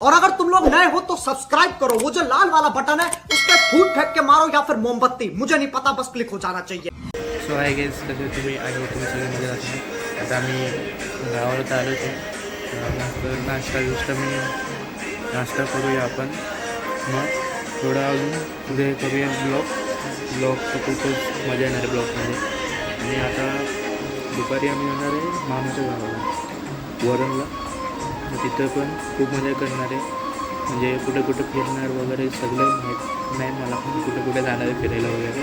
और अगर तुम लोग नए हो तो सब्सक्राइब करो। वो जो लाल वाला बटन है उस पर फूट फेंक के मारो या फिर मोमबत्ती। मुझे नहीं पता, बस क्लिक हो जाना चाहिए। सो आहे गेस तुम्ही तुम्ही सगळे मज़ा जाते आता आम्ही गावाला आलो आहे मस्त नाश्ता बिष्टा मी नाश्ता करूया आपण मग थोडं अजून पुढे करूया ब्लॉग ब्लॉग खूपच मज़ा येणार आहे ब्लॉगमध्ये आणि आता दुपारी आम्ही येणार आहे मामाच्या गावाला वरणला मग तिथं पण खूप मजा करणार आहे. म्हणजे कुठं कुठं फिरणार वगैरे सगळं माहीत नाही. मला पण कुठे कुठे जाणार आहे फिरायला वगैरे.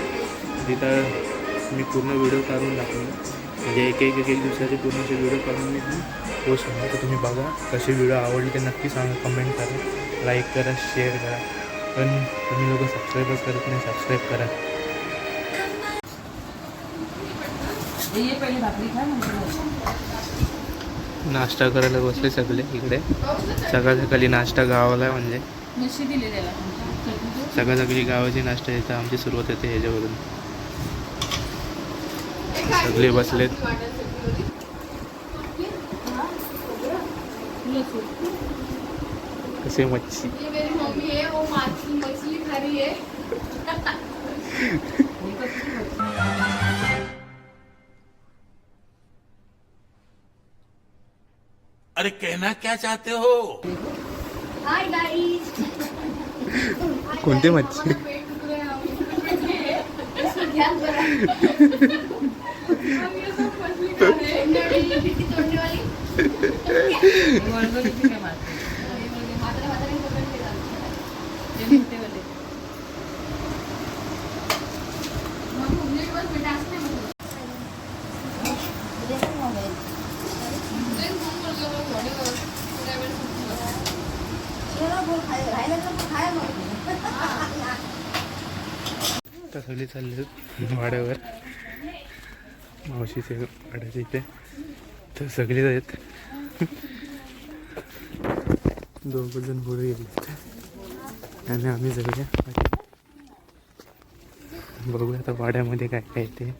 तिथं मी पूर्ण व्हिडिओ काढून दाखवणार म्हणजे एक एक एक एक दिवसाचे पूर्णचे व्हिडिओ काढून मी हो पोस्ट करणार तर तुम्ही बघा. कसे व्हिडिओ आवडले ते नक्की सांगा. कमेंट करा. लाईक करा शेअर करा. पण तुम्ही लोक सबस्क्राईबच करत नाही सबस्क्राईब करा. ये पहिले भाकरी खा नाश्ता करायला बसले सगळे इकडे. सकाळ सकाळी नाश्ता गावाला म्हणजे. सकाळ सकाळी गावाची नाश्ता येतं आमची सुरुवात येते ह्याच्यावरून. सगळे बसलेत. कसे मच्छी? अरे कहना क्या चाहते हो? हाय गाइस कोणती मच्छी? पेट दुख रहे हैं हम इसको ध्यान करा हम ये सब मछली खा रहे हैं नड़ी पिट्टी तोड़ने वाली वळवळीची काय मारते हाताला हाताने पकड़ के डालते ते मोठेवाले. मग घूमने के बाद बेटा आसने में आता सगळी चालले आहेत वाड्यावर. मावशीचे वाड्याच्या इथे. तर सगळेच आहेत. दोघ जण पुढे गेले आणि आम्ही सगळे बघूया आता वाड्यामध्ये काय काय ते.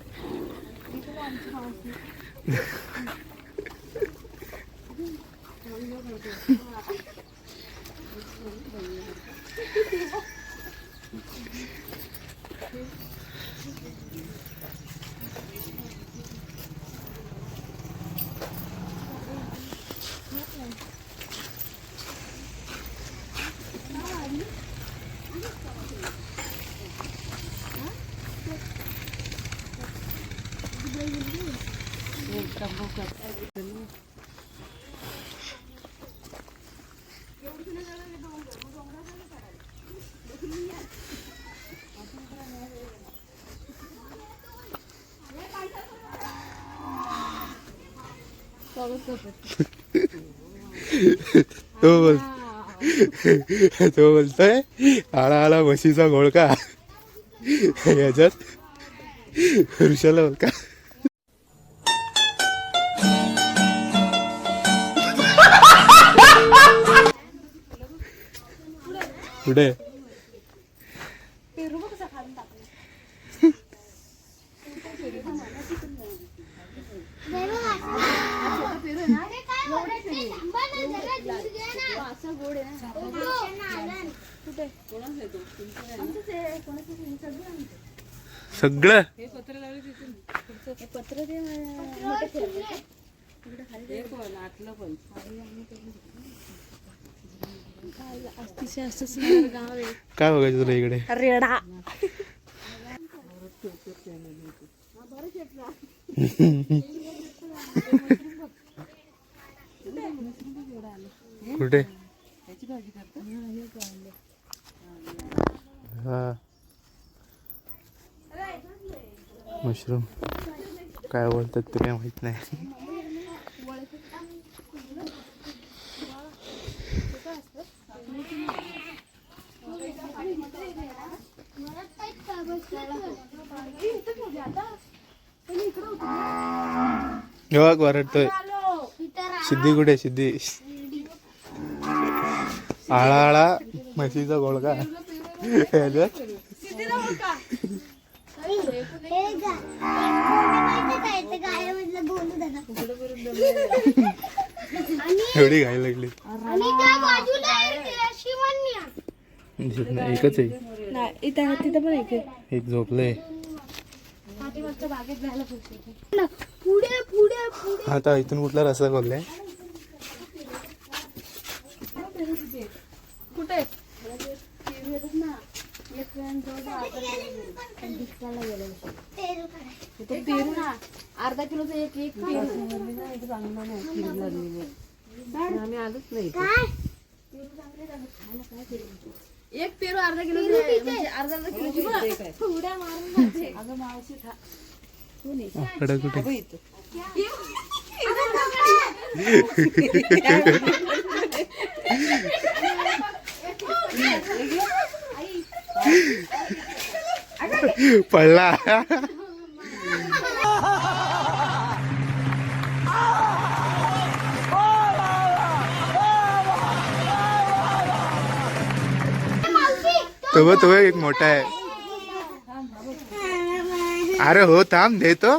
तो बोल तो बोलतोय आळा आळा म्हशीचा घोळका याच्यात ऋषाला बोल का? कुठे सगळं. हे पत्र लावले तिथून खाली पण आतलं पण काय बघायचं तुला इकडे? रेडा. कुठे? हा. मशरूम. काय बोलतात ते काय माहीत नाही. बघ वरडतोय सिद्धी कुठे सिद्धी. आळा आळा म्हशीचा गोळका. एवढी घाई लागली. आणि त्या बाजूला झोपलं एकच आहे. नाही इथं पुढे पुढे पुढे. आता इथून कुठला रस्ता खोललाय कुठे? पेरू ना. अर्धा किलोचं एक एक पेरू आम्ही आलोच नाही एक पेरू अर्धा किलो म्हणजे अर्धा अर्धा किलोची उड्या मारून जायचे. कडे कुठे? पडला. तो बघ, तो एक मोठा आहे अरे हो थांब देतो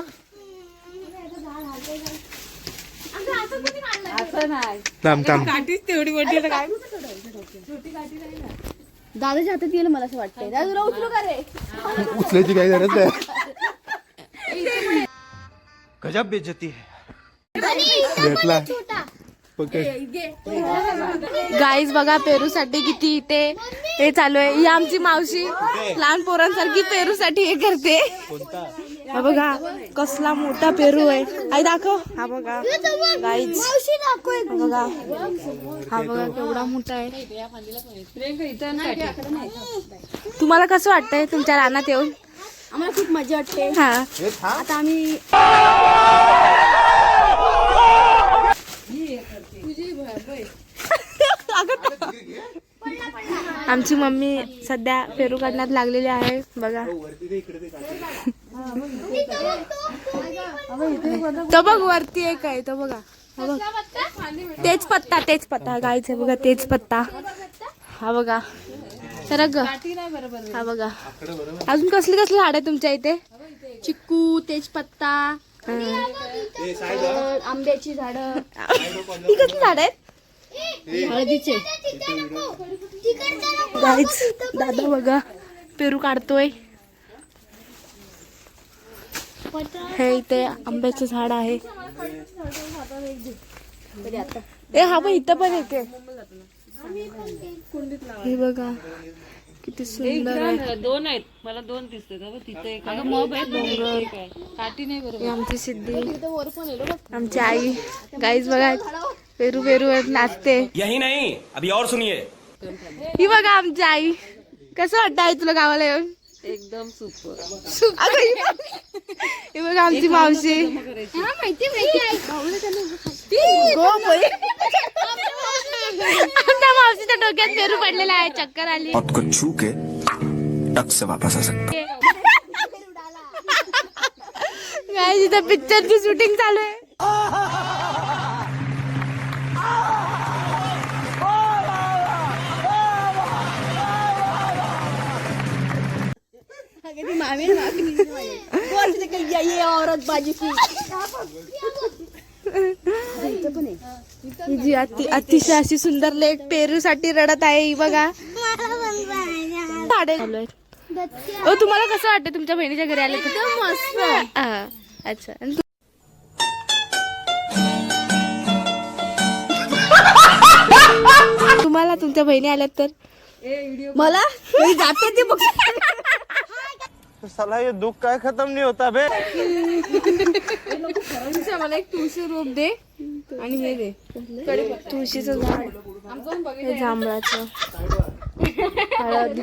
असं नाही थांब थांब काठीच तेवढी मोठी तर काय दादाच्या हातात येईल मला असं वाटतंय. दादा तुला उचलू का रे? उचलायची काय गरज आहे गजब बेइज्जती है। गाईज बघा पेरू साठी किती इथे हे चालू आहे. ही आमची मावशी लहान पोरांसारखी पेरू साठी हे करते. हा बघा कसला मोठा पेरू आहे. आई दाखव. हा बघा गाईज हा बघा. हा बघा केवढा मोठा आहे. तुम्हाला कसं वाटतंय तुमच्या रानात येऊन? आम्हाला खूप मजा वाटते. हा. आता आम्ही आमची मम्मी सध्या पेरू काढण्यात लागलेली आहे बघा. तो बघ वरती एक आहे तो बघा. तेच पत्ता तेच पत्ता गायचे बघा तेच पत्ता. हा बघा. तर ग. हा बघा. अजून कसली कसली झाड आहे तुमच्या इथे? चिक्कू तेजपत्ता आंब्याची झाड. ही कसली झाड आहेत? हळदीचे. गाईच दादा बघा पेरू काढतोय. हे इथे आंब्याचं झाड आहे. ए हा पण इथं पण येते हे बघा किती सुंदर आहे. दोन आहेत. मला दोन दिसते तिथे एक आहे. मग आहे डोंगर. काठी नाही बरोबर. आमची सिद्धी. आमची आई. गाईज बघा. पेरू पेरू नाचते. यही नहीं अभी और सुनिए। ही बघा आमची आई कसं वाटतं आई तुला गावाला येऊन? एकदम सुपर अगं, ही बघ. ही बघा आमची मावशी गो बोल. आमच्या मावशीच्या डोक्यात पेरू पडलेला आहे चक्कर आली. मौत को छू के टक से वापस आ सकते काय तिथं पिक्चरची शूटिंग चालू आहे. ही जी अति अतिशय अशी सुंदर लेक पेरू साठी रडत आहे ही बघा. ओ तुम्हाला कसं वाटतं? तुमच्या बहिणीच्या घरी आले तर मस्त. अच्छा. तुम्हाला तुमच्या बहिणी आल्यात तर? मला? मी जाते ते बघ. साला ये दुख का खत्म नहीं होता बे। मला एक तुळशी रोप दे आणि हे दे. तुळशीचं झाड. हे जांभळाचं. हळद.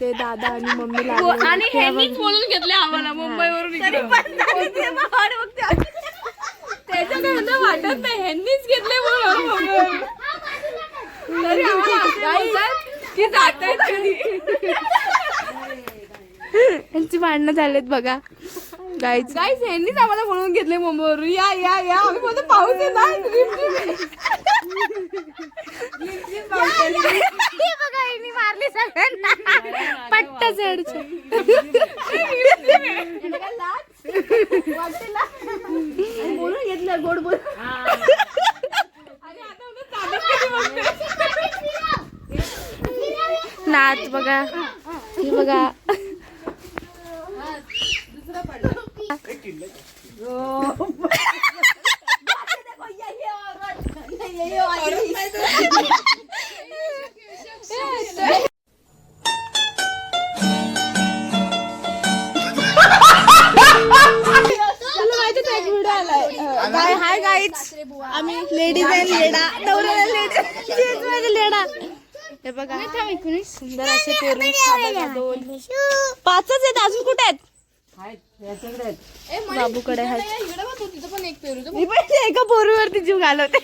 ते दादा आणि मम्मी लागले. आणि ह्यांनीच बोलून घेतले आम्हाला मुंबईवरून त्याचं काय वाटत नाही ह्यांनीच घेतले बोलून तरी आम्हाला की जात भांडणं झालेत बघा. गाईच गाईच यांनीच आम्हाला म्हणून घेतले मुंबईवरून. या या या. आम्ही बोलतो पाऊस येत आहे. बघा यांनी मारली सगळ्यांना पट्ट चढचे बोलून घेतलं गोड बोल नाच बघा. बघा. हाय गाईच आम्ही लेडीज अँड लेडा नवऱ्याला लेडीज माझे लेडा हे बघा सुंदर असे पेरू साधा दोन पाचच आहेत अजून कुठे आहेत बाबूकडे आहेत. मी पण एका पोरीवरती जीव घालवते.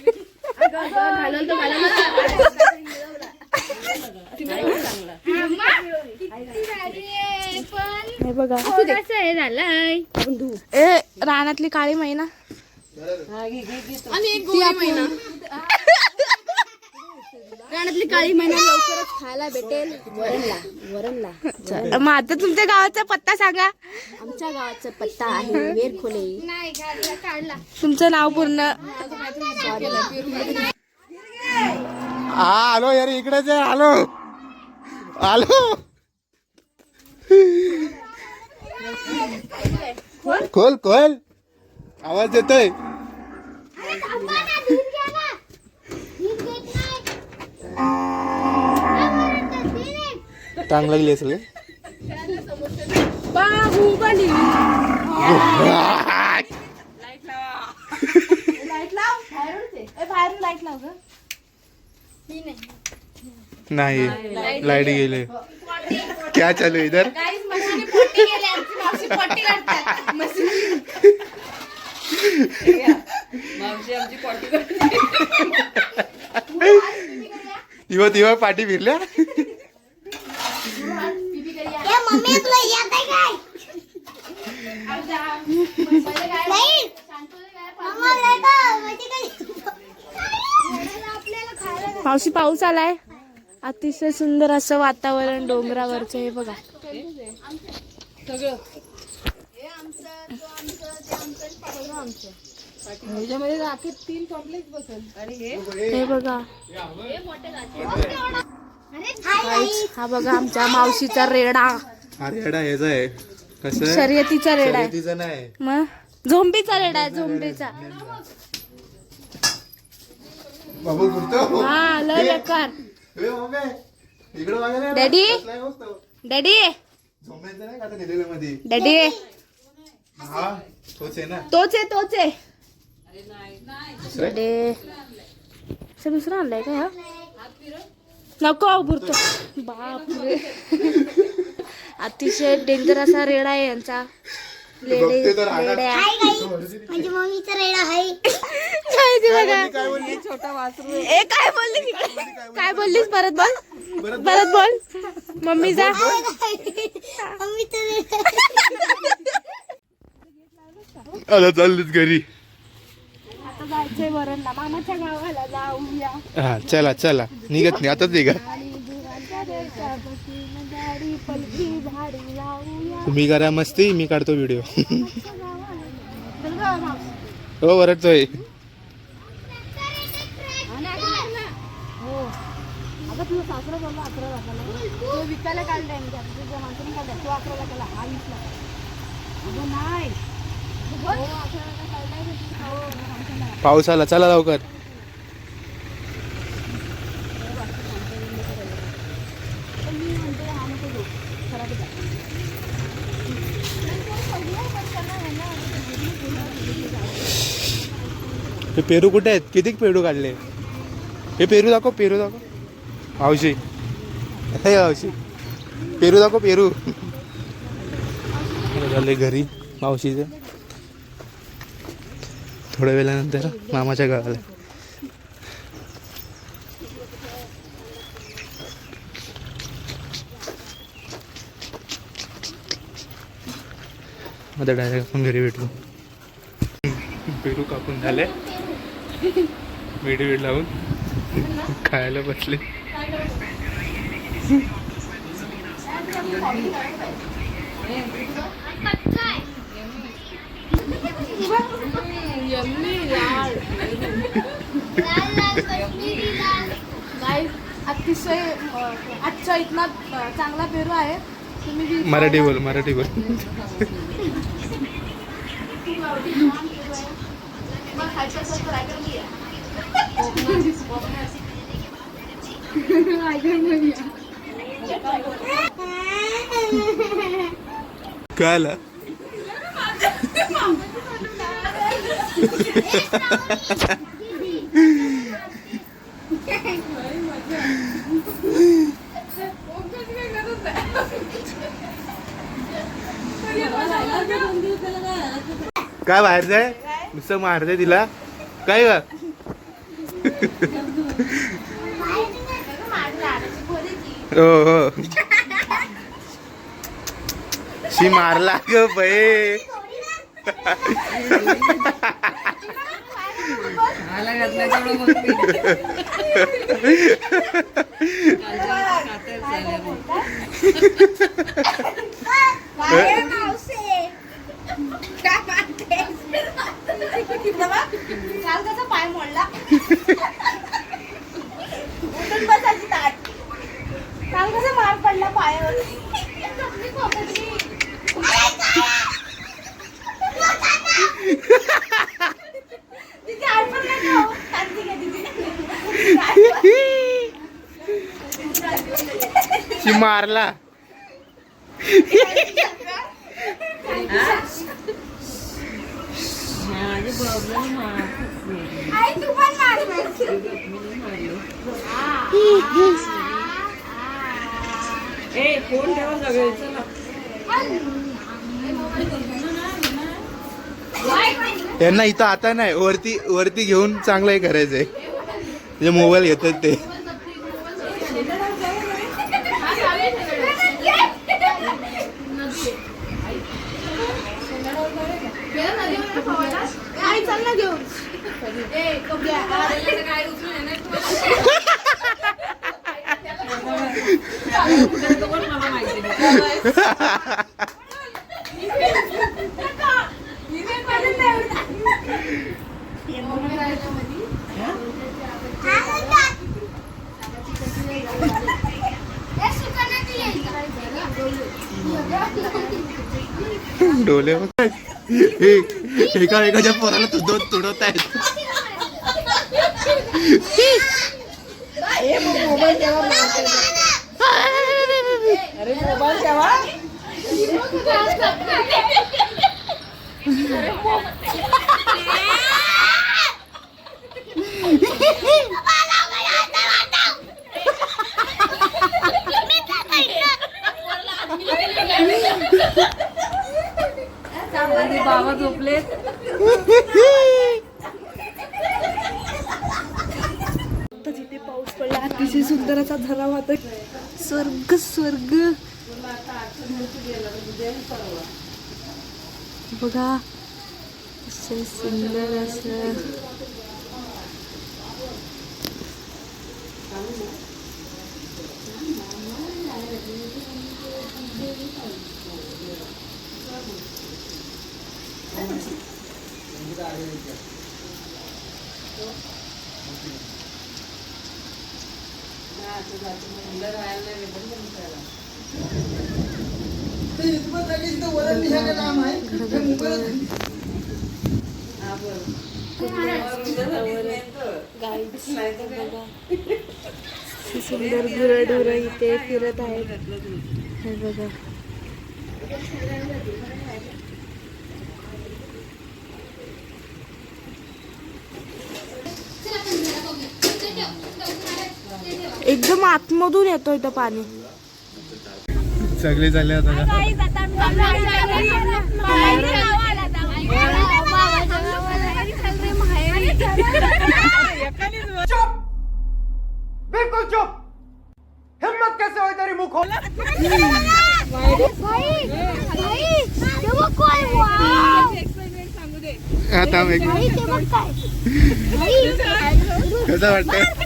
हे बघा ए रानातली काळी मैना. रानातली काळी महिना लवकरच खायला भेटेल. वरणला वरणला. मग आता तुमच्या गावाचा पत्ता सांगा. आमच्या गावाचा पत्ता आहे वेरखोले. तुमचं नाव पूर्ण? हा आलो यार इकडेच आहे आलो. आलो. खोल खोल. आवाज येतोय. चांगलं लागली असेल नाही. लाइट गेले. क्या चालू आहे इधर? इव तिव पाठी फिरल्या? मावशी पाऊस आलाय. अतिशय सुंदर असं वातावरण डोंगरावरचं हे बघा. हे? बघा. हा बघा आमच्या मावशीचा रेडा. अरे एडा ह्याचा आहे. कसं शर्यतीचा रेडा आहे. तिचं नाही. मग? झोंबीचा रेडा आहे झोंबीचा. बाबू कुठतो हा लय बेकार. इकडे डॅडी? डॅडी? झोमायचं नाही का आता दिलेलं मध्ये? डॅडी? हा तोच आहे ना. तोच आहे तोच आहे. डॅडी असं दुसरा आणलाय का हा नको बुरतो बापरे अतिशय डेंजर असा रेडा आहे यांचा काय बोलली? काय बोललीस परत बोल परत बोल मम्मीचा मम्मीचा रेडा आता चाललीच घरी जायचंय वरणला. मामाच्या गावाला जाऊया. हा चला चला. निघत नाही. आताच निघा. आणि गाडी झाडी लावूया. तुम्ही करा मस्ती मी काढतो व्हिडिओ चल गं, मावशी. हो वरटतोय हो. अगं तुझं सासरं बोलला अकरा तो विकायला काढलाय तुझ्या माणसाने काढलाय. तो अकरा लाखाला हा अगं नाही. पाऊस आला चला लवकर. हे पेरू कुठे आहेत? किती पेरू काढले? हे पेरू दाखव पेरू दाखव. मावशी. हे मावशी. पेरू दाखव पेरू. झाले घरी मावशीचं. थोड्या वेळानंतर मामाच्या गावाला. आता डायरेक्ट आपण घरी भेटू पेरू कापून झाले. मीठ वीड लावून. खायला बसले. अतिशय आजचा इथला चांगला पेरू आहे तुम्ही मराठी बोल मराठी बोल. तुम्हाला खायचं असेल तर ऐकून घ्या. काय आला काय बाहेर जाय नुसतं मारते तिला. काय ग? हो हो. शी मारला ग बाई. मला घातलं तेवढं मग मी. खात्यात झाल्या मग. काल कसा पाय मोडला उठून बसायची ताट काल कसा मार पडला पायावर तिथे आठवण नाही का हो? शांती घ्या तिथे. शी मारला माझे प्रॉब्लेम मारतच नाही. आई तू पण मार ए फोन ठेवा सगळे इथं आता नाही वरती वरती घेऊन चांगलं हे करायचंय. म्हणजे मोबाईल घेतात ते. आई चल ना घेऊन मला माहिती नाही डोले. हे- एका एकाच्या पोराला तुडवत तुडवत आहेत. माझे बाबा झोपलेत. तिथे पाऊस पडला अतिशय सुंदर असा झरा वाहत स्वर्ग स्वर्ग. बघा असे सुंदर असं. गाईड्स बघा अशी सुंदर गुरढोरं इथे फिरत आहेत. हे बघा. एकदम आतमधून येतो इथं पाणी सगळे झाले आता बिल्कुल चुप हिम्मत कैसे हुई तेरी मुंह खोल आता एक कसं वाटतंय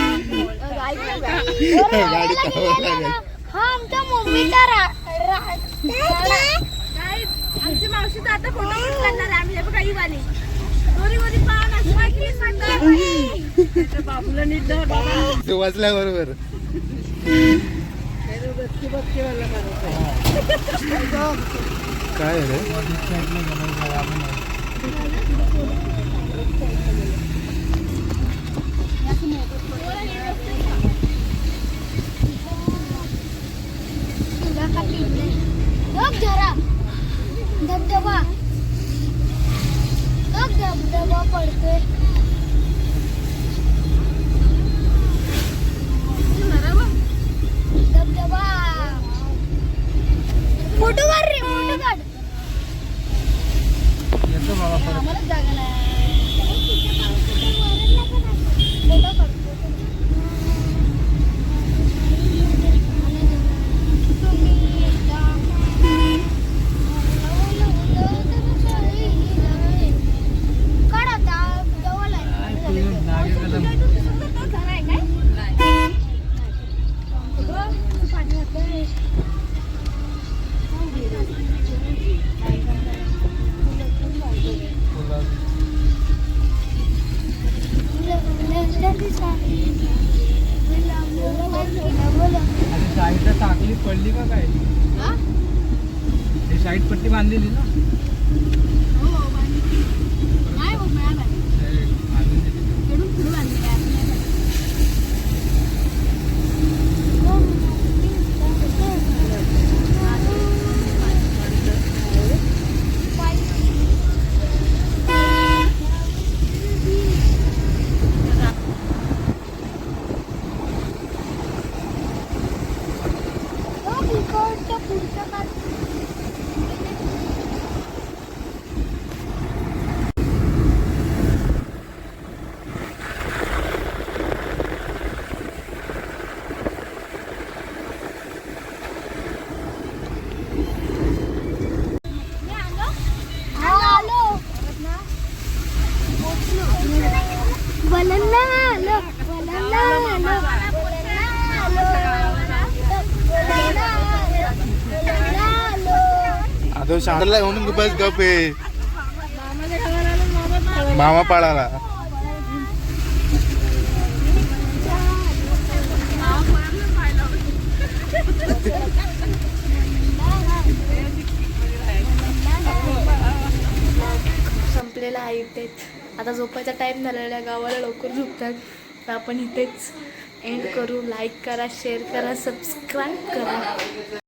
लागेल हा आमच्या मम्मीचा आमची मावशी तर आता फोटो करणार आहे. आम्ही हे बघा ही वाली दोरी दोरी पाहून असं बाबूला नीट धर बाबा. ते वाचल्या बरोबर काय रे? बघ जरा धबधबा बघ धबधबा पडतोय धबधबा फोटो काढ रे फोटो काढ येतो बाबा परत आम्हालाच जागा नाही फोटो काढतो काढ आता जवळ आहे आणि साईडला टाकली पडली का काय हे साईड पट्टी बांधलेली ना ते बांधून दिली. पुढचं काढ आलो बलन्ना आलो बलन्ना आलो बलन्ना आलो आता शाळेला येऊन बस गप आहे मामा पाळाला. संपलेला आहे इथेच आता झोपायचा टाईम झालेला आहे गावाला लवकर झोपतात. तर आपण इथेच एंड करू. लाईक करा शेअर करा सबस्क्राईब करा.